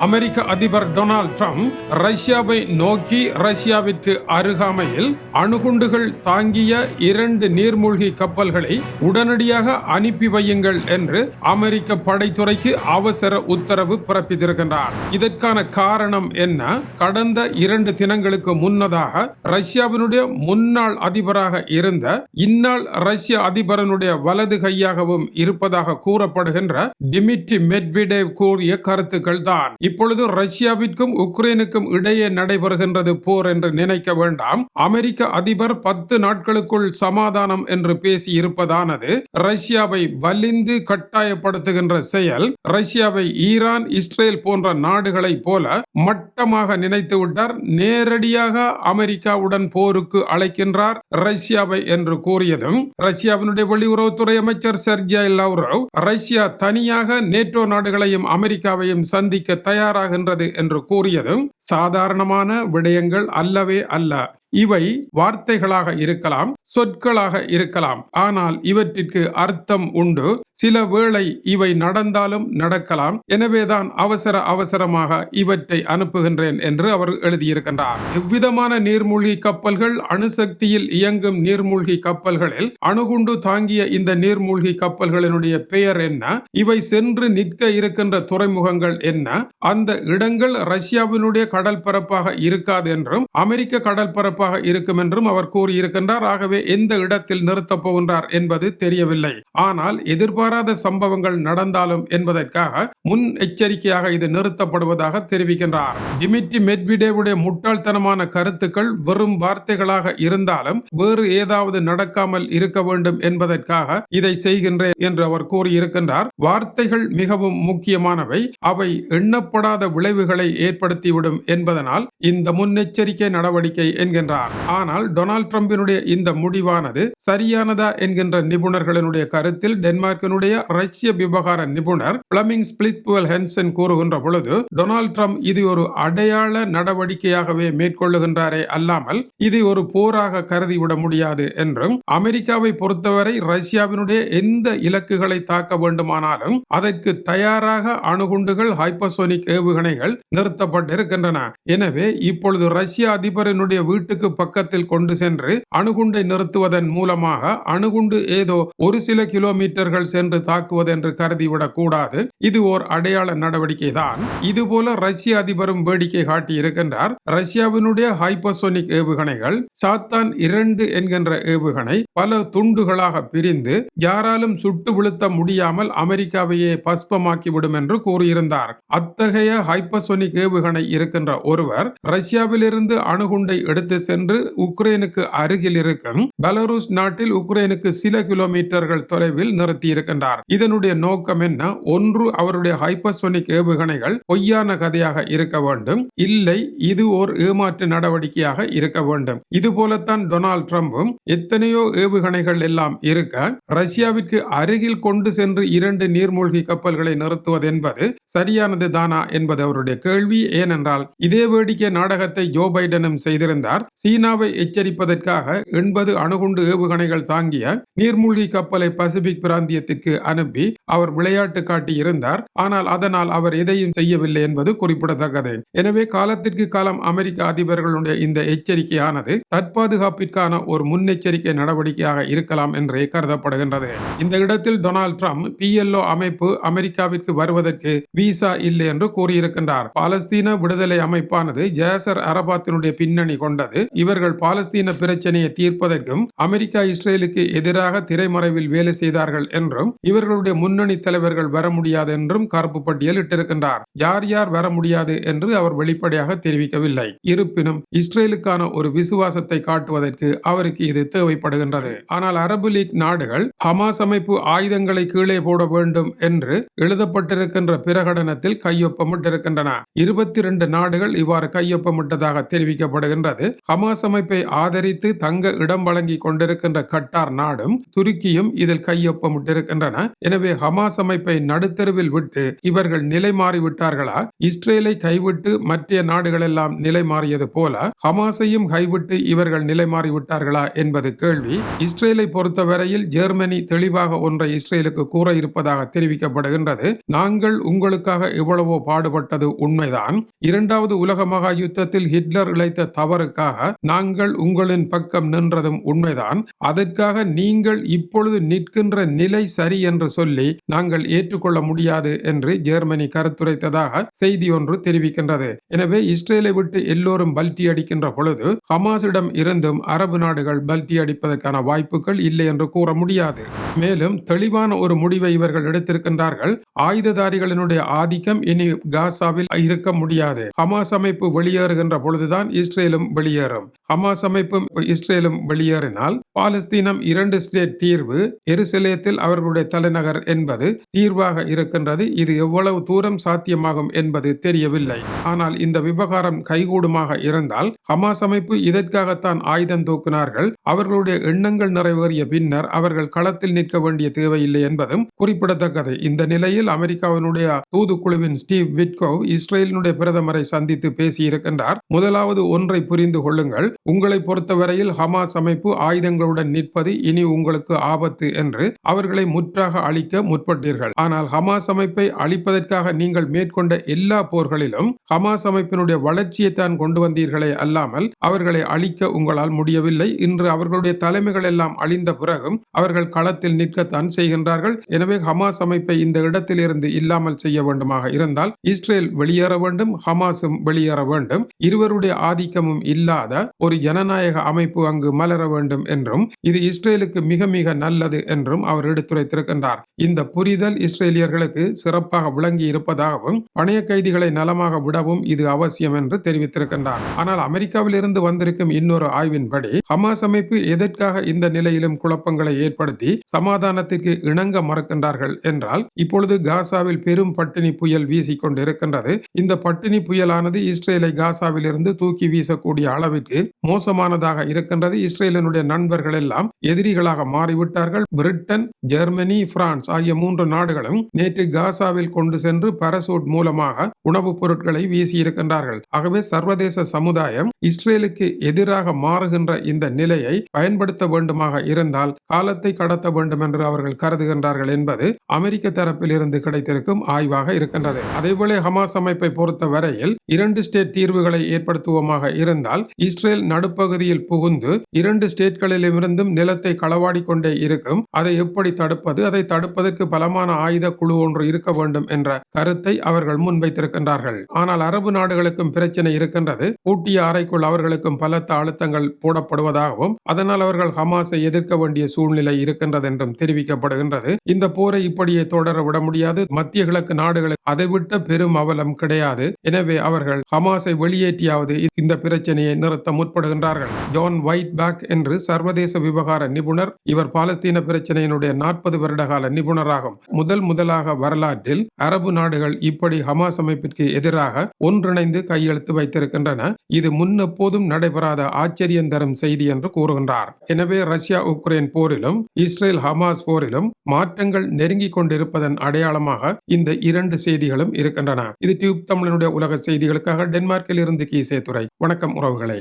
அமெரிக்க அதிபர் Donald Trump ரஷ்யாவை நோக்கி ரஷ்யாவிற்கு அருகாமையில் அணுகுண்டுகள் தாங்கிய இரண்டு நீர்மூழ்கி கப்பல்களை உடனடியாக அனுப்பி வையுங்கள் என்று அமெரிக்க படைத்துறைக்கு அவசர உத்தரவு பிறப்பித்திருக்கின்றார். இதற்கான காரணம் என்ன? கடந்த இரண்டு தினங்களுக்கு முன்னதாக ரஷ்யாவினுடைய முன்னாள் அதிபராக இருந்த இந்நாள் ரஷ்ய அதிபரனுடைய வலது கையாகவும் இருப்பதாக கூறப்படுகின்ற டிமிட்ரி மெட்விடேவ் கூறிய கருத்துக்கள் தான் இப்பொழுது ரஷ்யாவிற்கும் உக்ரைனுக்கும் இடையே நடைபெறுகின்றது போர் என்று நினைக்க வேண்டாம். அமெரிக்க அதிபர் பத்து நாட்களுக்குள் சமாதானம் என்று பேசி இருப்பதானது ரஷ்யாவை வலிந்து கட்டாயப்படுத்துகின்ற செயல் ரஷ்யாவை ஈரான் இஸ்ரேல் போன்ற நாடுகளை போல மட்டமாக நினைத்து விட்டார் நேரடியாக அமெரிக்காவுடன் போருக்கு அழைக்கின்றார் ரஷ்யாவை என்று கூறியதும் ரஷ்யாவினுடைய வெளியுறவுத்துறை அமைச்சர் செர்ஜியா லவ்ரவ் ரஷ்யா தனியாக நேட்டோ நாடுகளையும் அமெரிக்காவையும் சந்திக்க தயார் தயாராகின்றது என்று கூறியதும் சாதாரணமான விடயங்கள் அல்லவே அல்ல. இவை வார்த்தைகளாக இருக்கலாம் சொற்களாக இருக்கலாம். ஆனால் இவற்றிற்கு அர்த்தம் உண்டு. சில வேளை இவை நடந்தாலும் நடக்கலாம். எனவேதான் அவசர அவசரமாக இவற்றை அனுப்புகின்றேன் என்று அவர் எழுதியிருக்கின்றார். இவ்விதமான நீர்மூழ்கி கப்பல்கள் அணுசக்தியில் இயங்கும் நீர்மூழ்கி கப்பல்களில் அணுகுண்டு தாங்கிய இந்த நீர்மூழ்கி கப்பல்களினுடைய பெயர் என்ன? இவை சென்று நிற்க இருக்கின்ற துறைமுகங்கள் என்ன? அந்த இடங்கள் ரஷ்யாவினுடைய கடல் பரப்பாக இருக்காது என்றும் அமெரிக்க கடல் பரப்பாக இருக்கும் என்றும் அவர் கூறியிருக்கின்றார். ஆகவே எந்த இடத்தில் நிறுத்தப் போகின்றார் என்பது தெரியவில்லை. ஆனால் எதிர்பாராத சம்பவங்கள் நடந்தாலும் என்பதற்காக முன் எச்சரிக்கையாக இது நிறுத்தப்படுவதாக தெரிவிக்கின்றார். டிமிட்ரி மெட்விடேவுடைய முட்டாள்தனமான கருத்துக்கள் வெறும் வார்த்தைகளாக இருந்தாலும் வேறு ஏதாவது நடக்காமல் இருக்க வேண்டும் என்பதற்காக இதை செய்கின்றேன் என்று அவர் கூறியிருக்கின்றார். வார்த்தைகள் மிகவும் முக்கியமானவை. அவை எண்ணப்படாத விளைவுகளை ஏற்படுத்திவிடும் என்பதனால் இந்த முன்னெச்சரிக்கை நடவடிக்கை என்கின்றார். ஆனால் டொனால்ட் ட்ரம்பினுடைய இந்த முடிவானது. சரியானதா என்கின்ற நிபுணர்களினுடைய கருத்தில் டென்மார்க்கினுடைய ரஷ்ய விவகார நிபுணர் பிளமிங் ஸ்பிளித்புவல் ஹென்சன் கூறுகின்ற பொழுது டொனால்ட் ட்ரம்ப் இது ஒரு அடையாள நடவடிக்கையாகவே மேற்கொள்ளுகின்றாரே அல்லாமல் இது ஒரு போராக கருதிவிட முடியாது என்றும் அமெரிக்காவை பொறுத்தவரை ரஷ்யாவினுடைய எந்த இலக்குகளை தாக்க வேண்டுமானாலும் அதற்கு தயாராக அணுகுண்டுகள் ஹைப்பசோனிக் ஏவுகணைகள் நிறுத்தப்பட்டிருக்கின்றன. எனவே இப்பொழுது ரஷ்ய அதிபரினுடைய வீட்டுக்கு பக்கத்தில் கொண்டு சென்று அணுகுண்டை நிறுத்துவதன் மூலமாக அணுகுண்டு ஏதோ ஒரு சில கிலோமீட்டர்கள் சென்று தாக்குவது என்று கருதிவிடக் கூடாது. இது ஓர் அடையாள நடவடிக்கை தான் இதுபோல ரஷ்ய அதிபரும் வேடிக்கை காட்டி இருக்கின்றார் ரஷ்யாவினுடைய ஹைப்பர்சோனிக் ஏவுகணைகள் சாத்தான் இரண்டு என்கின்ற ஏவுகணை பல துண்டுகளாக பிரிந்து யாராலும் சுட்டு வீழ்த்த முடியாமல் அமெரிக்காவையே பஸ்பமாக்கிவிடும் என்று கூறியிருந்தார். அத்தகைய ஹைப்பசோனிக் ஏவுகணை இருக்கின்ற ஒருவர் ரஷ்யாவிலிருந்து அணுகுண்டை எடுத்து சென்று உக்ரைனுக்கு அருகில் இருக்கும் பெலருஸ் நாட்டில் உக்ரைனுக்கு சில கிலோமீட்டர்கள் தொலைவில் நிறுத்தியிருக்கின்றார். இதனுடைய நோக்கம் என்ன? ஒன்று அவருடைய ஹைப்பர்சோனிக் ஏவுகணைகள் பொய்யான கதையாக இருக்க வேண்டும். இல்லை இது ஓர் ஏமாற்று நடவடிக்கையாக இருக்க வேண்டும். இது போலத்தான் டொனால்ட் ட்ரம்பும் எத்தனையோ ஏவுகணைகள் எல்லாம் இருக்க ரஷ்யாவிற்கு அருகில் கொண்டு சென்று இரண்டு நீர்மூழ்கி கப்பல்களை நிறுத்துவது என்பது சரியானது தானா என்பது அவருடைய கேள்வி. ஏனென்றால் இதே வேடிக்கை நாடகத்தை ஜோ பைடனும் செய்திருந்தார். சீனாவை எச்சரிப்பதற்காக எண்பது அணுகுண்டு ஏவுகணைகள் தாங்கிய நீர்மூழ்கி கப்பலை பசிபிக் பிராந்தியத்திற்கு அனுப்பி அவர் விளையாட்டு காட்டி இருந்தார். ஆனால் அதனால் அவர் எதையும் செய்யவில்லை என்பது குறிப்பிடத்தக்கது. எனவே காலத்திற்கு காலம் அமெரிக்க அதிபர்களுடைய இந்த எச்சரிக்கையானது தற்பாதுகாப்பிற்கான ஒரு முன்னெச்சரிக்கை நடவடிக்கையாக இருக்கலாம் என்றே கருதப்படுகின்றது. இந்த இடத்தில் டொனால்ட் ட்ரம்ப் பிஎல்ஓ அமைப்பு அமெரிக்காவிற்கு வருவதற்கு விசா இல்லை என்று கூறியிருக்கின்றார். பாலஸ்தீன விடுதலை அமைப்பானது ஜேசர் அரபாத்தினுடைய பின்னணி கொண்டது. இவர்கள் பாலஸ்தீன பிரச்சனையை தீர்ப்பதற்கு என்றும் அமெரிக்கா இஸ்ரேலுக்கு எதிராக திரைமறைவில் வேலை செய்தார்கள் என்றும் இவர்களுடைய முன்னணி தலைவர்கள் வர முடியாது என்றும் கருப்பு பட்டியல் இட்டிருக்கின்றார். யார் யார் வர முடியாது என்று அவர் வெளிப்படையாக தெரிவிக்கவில்லை. இருப்பினும் இஸ்ரேலுக்கான ஒரு விசுவாசத்தை காட்டுவதற்கு அவருக்கு இது தேவைப்படுகின்றது. ஆனால் அரபு லீக் நாடுகள் ஹமாஸ் அமைப்பு ஆயுதங்களை கீழே போட வேண்டும் என்று எழுதப்பட்டிருக்கின்ற பிரகடனத்தில் கையொப்பமிட்டிருக்கின்றன. இருபத்தி இரண்டு நாடுகள் இவ்வாறு கையொப்பமிட்டதாக தெரிவிக்கப்படுகின்றது. ஹமாஸ் அமைப்பை ஆதரித்து தங்க இடம் வழங்கி கொண்டிருக்கின்ற கட்டார் நாடும் துருக்கியும் இதில் கையொப்பமிட்டிருக்கின்றன. எனவே ஹமாஸ் அமைப்பை நடுத்தருவில் விட்டு இவர்கள் நிலை மாறிவிட்டார்களா? இஸ்ரேலை கைவிட்டு மற்ற நாடுகளெல்லாம் நிலை மாறியது போல ஹமாஸையும் கைவிட்டு இவர்கள் நிலை மாறிவிட்டார்களா என்பது கேள்வி. இஸ்ரேலை பொறுத்தவரையில் ஜெர்மனி தெளிவாக ஒன்றை இஸ்ரேலுக்கு கூற இருப்பதாக தெரிவிக்கப்படுகின்றது. நாங்கள் உங்களுக்காக எவ்வளவோ பாடுபட்டது உண்மைதான். இரண்டாவது உலக மகா யுத்தத்தில் ஹிட்லர் இழைத்த தவறுக்காக நாங்கள் உங்களின் பக்கம் நின்றதும் உண்மைதான். அதற்காக நீங்கள் இப்பொழுது நிற்கின்ற நிலை சரி என்று சொல்லி நாங்கள் ஏற்றுக்கொள்ள முடியாது என்று ஜெர்மனி கருத்துரைத்ததாக செய்தி ஒன்று தெரிவிக்கின்றது. எனவே இஸ்ரேலை விட்டு எல்லோரும் பல்டி அடிக்கின்ற பொழுது ஹமாஸிடம் இருந்தும் அரபு நாடுகள் பல்டி அடிப்பதற்கான வாய்ப்புகள் இல்லை என்று கூற முடியாது. மேலும் தெளிவான ஒரு முடிவை இவர்கள் எடுத்திருக்கின்றார்கள். ஆயுததாரிகளினுடைய ஆதிக்கம் இனி காசாவில் இருக்க முடியாது. ஹமாஸ் அமைப்பு வெளியேறுகின்ற பொழுதுதான் இஸ்ரேலும் வெளியேறும். ஹமாஸ் அமைப்பும் இஸ்ரேலும் வெளியே வெளியேறினால் பாலஸ்தீனம் இரண்டு ஸ்டேட் தீர்வு எருசலேத்தில் அவர்களுடைய தலைநகர் என்பது தீர்வாக இருக்கின்றது. இது எவ்வளவு தூரம் சாத்தியமாகும் என்பது தெரியவில்லை. ஆனால் இந்த விவகாரம் கைகூடுமாக இருந்தால் ஹமாஸ் அமைப்பு இதற்காகத்தான் ஆயுதம் தூக்கினார்கள். அவர்களுடைய எண்ணங்கள் நிறைவேறிய பின்னர் அவர்கள் களத்தில் நிற்க வேண்டிய தேவையில்லை என்பதும் குறிப்பிடத்தக்கது. இந்த நிலையில் அமெரிக்காவினுடைய தூதுக்குழுவின் ஸ்டீவ் விட்கோவ் இஸ்ரேலினுடைய பிரதமரை சந்தித்து பேசியிருக்கின்றார். முதலாவது ஒன்றை புரிந்து கொள்ளுங்கள். உங்களை பொறுத்தவரையில் ஹமாஸ் அமைப்பு அமைப்பு ஆயுதங்களுடன் நிற்பது இனி உங்களுக்கு ஆபத்து என்று அவர்களை முற்றாக அழிக்க முற்பட்டீர்கள். ஆனால் ஹமாஸ் அமைப்பை அழிப்பதற்காக நீங்கள் மேற்கொண்ட எல்லா போர்களிலும் ஹமாஸ் அமைப்பினுடைய வளர்ச்சியை தான் கொண்டு வந்தீர்களே அல்லாமல் அவர்களை அழிக்க உங்களால் முடியவில்லை. இன்று அவர்களுடைய தலைமைகள் எல்லாம் அழிந்த பிறகும் அவர்கள் களத்தில் நிற்கத்தான் செய்கின்றார்கள். எனவே ஹமாஸ் அமைப்பை இந்த இடத்திலிருந்து இல்லாமல் செய்ய வேண்டுமாக இருந்தால் இஸ்ரேல் வெளியேற வேண்டும் ஹமாஸும் வெளியேற வேண்டும். இருவருடைய ஆதிக்கமும் இல்லாத ஒரு ஜனநாயக அமைப்பு அங்கு மலர வேண்டும் என்றும் இது இஸ்ரேலுக்கு மிக மிக நல்லது என்றும் அவர் எடுத்துரைத்திருக்கின்றார். இந்த புரிதல் இஸ்ரேலியர்களுக்கு சிறப்பாக விளங்கி இருப்பதாகவும் பணைய கைதிகளை நலமாக விடவும் இது அவசியம் என்று தெரிவித்திருக்கின்றார். ஆனால் அமெரிக்காவில் இருந்து வந்திருக்கும் இன்னொரு ஆய்வின்படி ஹமாஸ் அமைப்பு எதற்காக இந்த நிலையிலும் குழப்பங்களை ஏற்படுத்தி சமாதானத்திற்கு இணங்க மறுக்கின்றார்கள் என்றால் இப்பொழுது காசாவில் பெரும் பட்டினி புயல் வீசிக் கொண்டிருக்கின்றது. இந்த பட்டினி புயலானது இஸ்ரேலை காசாவில் இருந்து தூக்கி வீசக்கூடிய அளவிற்கு மோசமானதாக இருக்கின்றது. இஸ்ரேல் இஸ்ரேலினுடைய நண்பர்கள் எல்லாம் எதிரிகளாக மாறிவிட்டார்கள். பிரிட்டன் ஜெர்மனி பிரான்ஸ் ஆகிய மூன்று நாடுகளும் நேற்று காசாவில் கொண்டு சென்று பரசூட் மூலமாக உணவுப் பொருட்களை வீசியிருக்கின்றார்கள். ஆகவே சர்வதேச சமுதாயம் இஸ்ரேலுக்கு எதிராக மாறுகின்ற இந்த நிலையை பயன்படுத்த வேண்டுமாக இருந்தால் காலத்தை கடத்த வேண்டும் என்று அவர்கள் கருதுகின்றார்கள் என்பது அமெரிக்க தரப்பில் இருந்து கிடைத்திருக்கும் ஆய்வாக இருக்கின்றது. அதேபோல ஹமாஸ் அமைப்பை பொறுத்த வரையில் இரண்டு ஸ்டேட் தீர்வுகளை ஏற்படுத்துவோமாக இருந்தால் இஸ்ரேல் நடுப்பகுதியில் புகுந்து இரண்டு ஸ்டேட்களிலிருந்தும் நிலத்தை களவாடி கொண்டே இருக்கும். அதை எப்படி தடுப்பது? அதை தடுப்பதற்கு பலமான ஆயுத குழு ஒன்று இருக்க வேண்டும் என்ற கருத்தை அவர்கள் முன்வைத்திருக்கின்றார்கள். ஆனால் அரபு நாடுகளுக்கும் பிரச்சனை இருக்கின்றது. பூட்டிய அறைக்குள் அவர்களுக்கும் பலத்த அழுத்தங்கள் போடப்படுவதாகவும் அதனால் அவர்கள் ஹமாஸை எதிர்க்க வேண்டிய சூழ்நிலை இருக்கின்றது என்றும் தெரிவிக்கப்படுகின்றது. இந்த போரை இப்படியே தொடர விட முடியாது. மத்திய கிழக்கு நாடுகளுக்கு அதைவிட்ட பெரும் அவலம் கிடையாது. எனவே அவர்கள் ஹமாஸை வெளியேற்றியாவது இந்த பிரச்சனையை நிறுத்த முற்படுகின்றார்கள். ஜான் ஒயிட் பேக் என்று சர்வதேச விவகார நிபுணர் இவர் பாலஸ்தீன பிரச்சனையினுடைய நாற்பது வருட கால நிபுணராகும். முதல் முதலாக வரலாற்றில் அரபு நாடுகள் இப்படி ஹமாஸ் அமைப்பிற்கு எதிராக ஒன்றிணைந்து கையெழுத்து வைத்திருக்கின்றன. இது முன்னெப்போதும் நடைபெறாத ஆச்சரியம் தரும் செய்தி என்று கூறுகின்றார். எனவே ரஷ்யா உக்ரைன் போரிலும் இஸ்ரேல் ஹமாஸ் போரிலும் மாற்றங்கள் நெருங்கிக் கொண்டிருப்பதன் அடையாளமாக இந்த இரண்டு செய்திகளும் இருக்கின்றன. இது டியூப் தமிழனுடைய உலக செய்திகளுக்காக டென்மார்க்கில் இருந்து கீசே துறை வணக்கம் உறவுகளை.